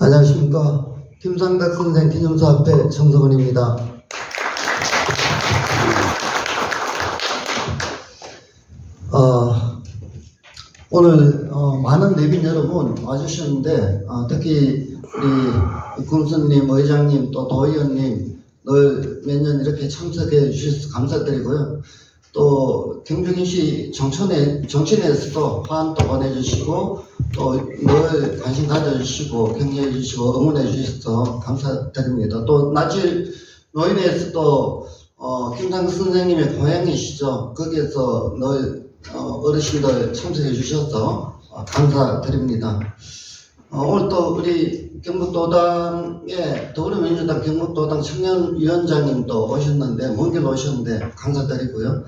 안녕하십니까. 김상덕 선생 기념사업회 정석원입니다. 어, 오늘 어, 많은 내빈 여러분 와주셨는데 어, 특히 우리 금수님, 의장님, 또 도의원님 늘 몇 년 이렇게 참석해 주셔서 감사드리고요. 또 경중시 정천에 정치내에서도 화환도 보내주시고 또 늘 관심 가져주시고 격려해 주시고 응원해 주셔서 감사드립니다. 또 나질 노인회에서도 어, 김상국 선생님의 고향이시죠. 거기에서 늘 어, 어르신들 참석해 주셔서 어, 감사드립니다. 어, 오늘 또 우리 경북도당의 더불어민주당 경북도당 청년위원장님도 오셨는데 먼 길 오셨는데 감사드리고요.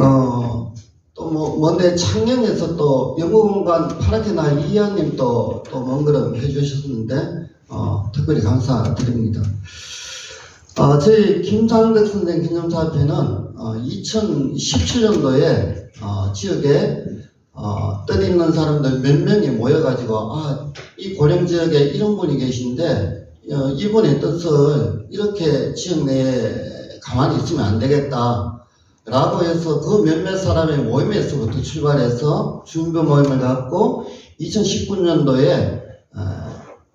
어, 또뭐 먼데 창녕에서 또 연구공간 파라케나 이하님도 또먼 걸음 해주셨는데 어, 특별히 감사드립니다. 어, 저희 김상덕 선생 기념사업회는 어, 2017년도에 어, 지역에 어, 뜻 있는 사람들 몇 명이 모여가지고 아, 이 고령 지역에 이런 분이 계신데 어, 이분의 뜻을 이렇게 지역 내에 가만히 있으면 안 되겠다. 라고 해서 그 몇몇 사람의 모임에서부터 출발해서 준비 모임을 갖고 2019년도에 어,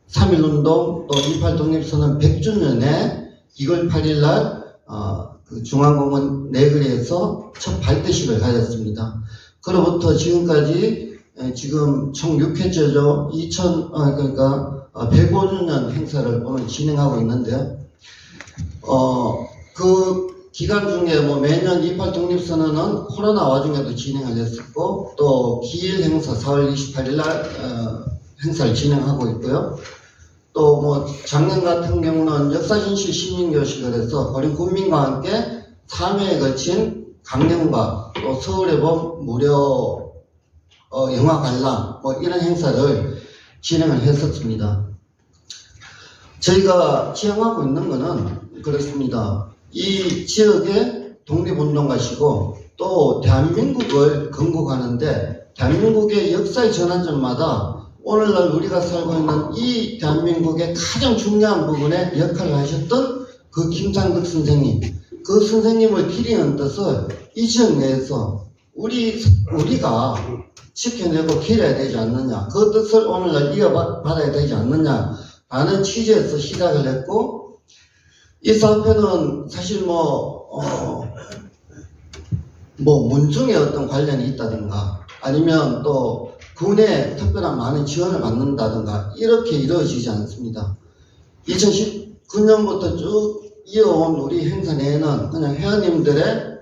3.1운동 또 28 독립선언 100주년에 2월 8일 날 어, 그 중앙공원 내거리에서 첫 발대식을 가졌습니다. 그로부터 지금까지 에, 지금 총 6회째죠. 2000 아, 그러니까 105주년 행사를 오늘 진행하고 있는데요. 어, 그 기간 중에 뭐 매년 28 독립선언은 코로나 와중에도 진행을 했었고 또 기일 행사 4월 28일 날 어, 행사를 진행하고 있고요. 또 뭐 작년 같은 경우는 역사진실 시민교식을 해서 어린 국민과 함께 3회에 걸친 강령과 또 서울의 봄 무료 어, 영화 관람 뭐 이런 행사를 진행을 했었습니다. 저희가 지향하고 있는 것은 그렇습니다. 이 지역의 독립운동가시고 또 대한민국을 건국하는데 대한민국의 역사의 전환점마다 오늘날 우리가 살고 있는 이 대한민국의 가장 중요한 부분에 역할을 하셨던 그 김상덕 선생님 그 선생님을 기리는 뜻을 이 지역 내에서 우리 우리가 지켜내고 기려야 되지 않느냐 그 뜻을 오늘날 이어받아야 되지 않느냐 라는 취지에서 시작을 했고 이 사업회는 사실 뭐, 어, 뭐, 문중에 어떤 관련이 있다든가, 아니면 또 군의 특별한 많은 지원을 받는다든가, 이렇게 이루어지지 않습니다. 2019년부터 쭉 이어온 우리 행사 내에는 그냥 회원님들의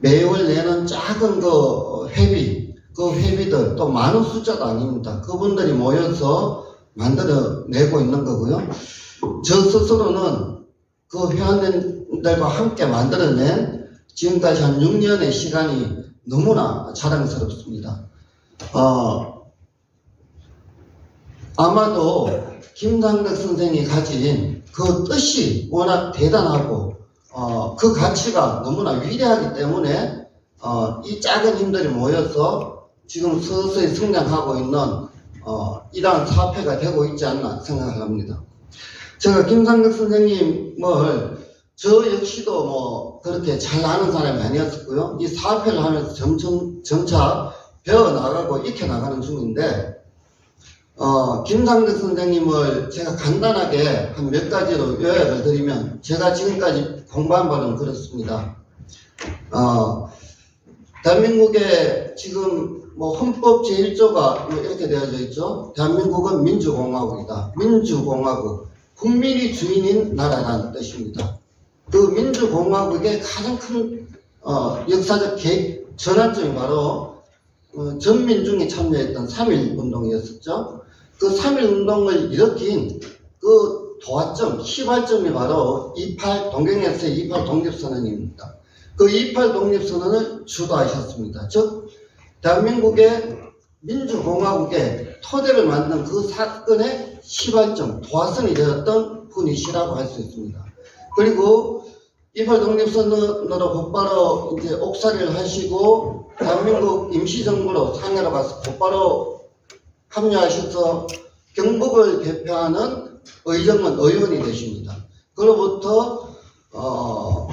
매월 내는 작은 그 회비, 그 회비들, 또 많은 숫자도 아닙니다. 그분들이 모여서 만들어내고 있는 거고요. 저 스스로는 그 회원들과 함께 만들어낸 지금까지 한 6년의 시간이 너무나 자랑스럽습니다. 어, 아마도 김상덕 선생이 가진 그 뜻이 워낙 대단하고 어, 그 가치가 너무나 위대하기 때문에 어, 이 작은 힘들이 모여서 지금 서서히 성장하고 있는 어, 이러한 사업회가 되고 있지 않나 생각합니다. 제가 김상덕 선생님을 저 역시도 뭐 그렇게 잘 아는 사람이 아니었었고요. 이 사업회를 하면서 점점, 점차 배워나가고 익혀나가는 중인데, 어, 김상덕 선생님을 제가 간단하게 한 몇 가지로 요약을 드리면, 제가 지금까지 공부한 바는 그렇습니다. 어, 대한민국의 지금 뭐 헌법 제1조가 뭐 이렇게 되어져 있죠. 대한민국은 민주공화국이다. 민주공화국. 국민이 주인인 나라라는 뜻입니다. 그 민주공화국의 가장 큰 어, 역사적 개, 전환점이 바로 어, 전민중이 참여했던 3.1 운동이었었죠. 그3.1 운동을 일으킨 그 도화점, 시발점이 바로 28 동경에서의 28 독립선언입니다. 그 28 독립선언을 주도하셨습니다. 즉 대한민국의 민주공화국의 토대를 만든 그 사건의 시발점, 도화선이 되었던 분이시라고 할 수 있습니다. 그리고 이팔 독립선언으로 곧바로 이제 옥살이를 하시고 대한민국 임시정부로 상해로 가서 곧바로 합류하셔서 경북을 대표하는 의정원 의원이 되십니다. 그로부터 어,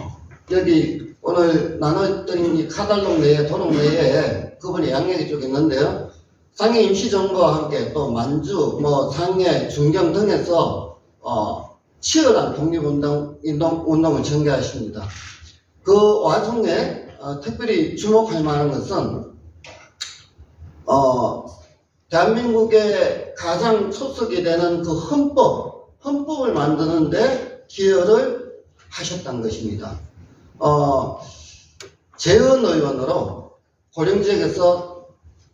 여기 오늘 나눠드린 이 카달록 내에 도록 내에 그분이 양양이 쪽에 있는데요. 상해 임시정부와 함께 또 만주, 뭐 상해, 중경 등에서 어, 치열한 독립운동 운동, 운동을 전개하십니다. 그 와중에 어, 특별히 주목할 만한 것은 어, 대한민국의 가장 초석이 되는 그 헌법, 헌법을 만드는데 기여를 하셨던 것입니다. 어, 재헌 의원으로 고령 지역에서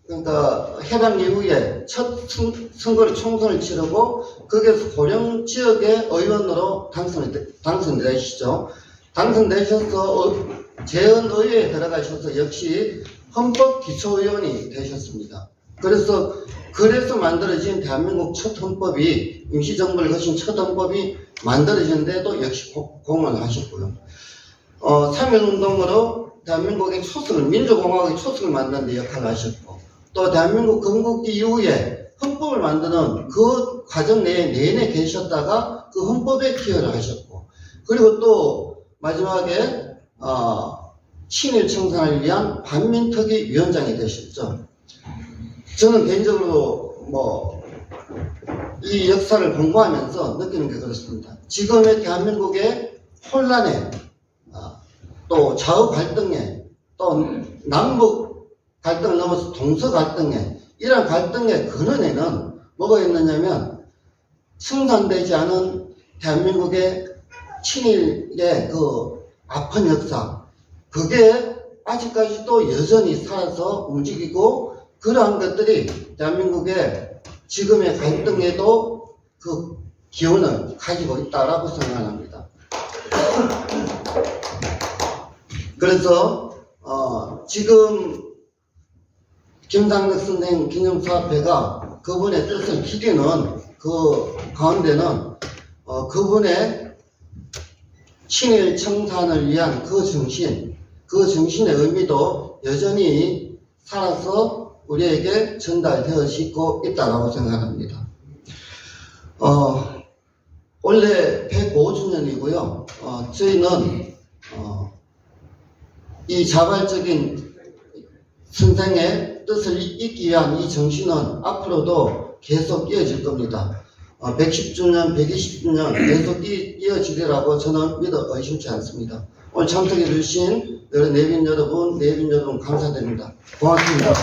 그러니까 해방 이후에 첫 선- 선거를 총선을 치르고 거기에서 고령 지역의 의원으로 당선이 되- 당선되시죠. 당선되셔서 어, 재헌 의회에 들어가셔서 역시 헌법 기초의원이 되셨습니다. 그래서 그래서 만들어진 대한민국 첫 헌법이 임시정부를 거친 첫 헌법이 만들어졌는데도 역시 고- 공헌을 하셨고요. 어, 3.1운동으로 대한민국의 초석을, 민주공화국의 초석을 만드는 데 역할을 하셨고, 또 대한민국 건국기 이후에 헌법을 만드는 그 과정 내에 내내 계셨다가 그 헌법에 기여를 하셨고, 그리고 또 마지막에, 어, 친일 청산을 위한 반민특위 위원장이 되셨죠. 저는 개인적으로 뭐, 이 역사를 공부하면서 느끼는 게 그렇습니다. 지금의 대한민국의 혼란에, 아, 또 좌우 갈등에, 또 남북 갈등을 넘어서 동서 갈등에, 이런 갈등의 근원에는 뭐가 있느냐면, 승산되지 않은 대한민국의 친일의 그 아픈 역사, 그게 아직까지도 여전히 살아서 움직이고, 그러한 것들이 대한민국의 지금의 갈등에도 그 기운을 가지고 있다라고 생각합니다. 그래서 어, 지금 김상덕 선생 기념사업회가 그분의 뜻을 기리는 그 가운데는 어, 그분의 친일 청산을 위한 그 정신, 그 정신의 의미도 여전히 살아서 우리에게 전달되어지고 있다고 생각합니다. 어, 원래 105주년이고요. 어, 저희는 어, 이 자발적인 선생의 뜻을 잇기 위한 이 정신은 앞으로도 계속 이어질 겁니다. 어, 110주년, 120주년 계속 이, 이어지리라고 저는 믿어 의심치 않습니다. 오늘 참석해 주신 여러 내빈 여러분, 내빈 여러분 감사드립니다. 고맙습니다.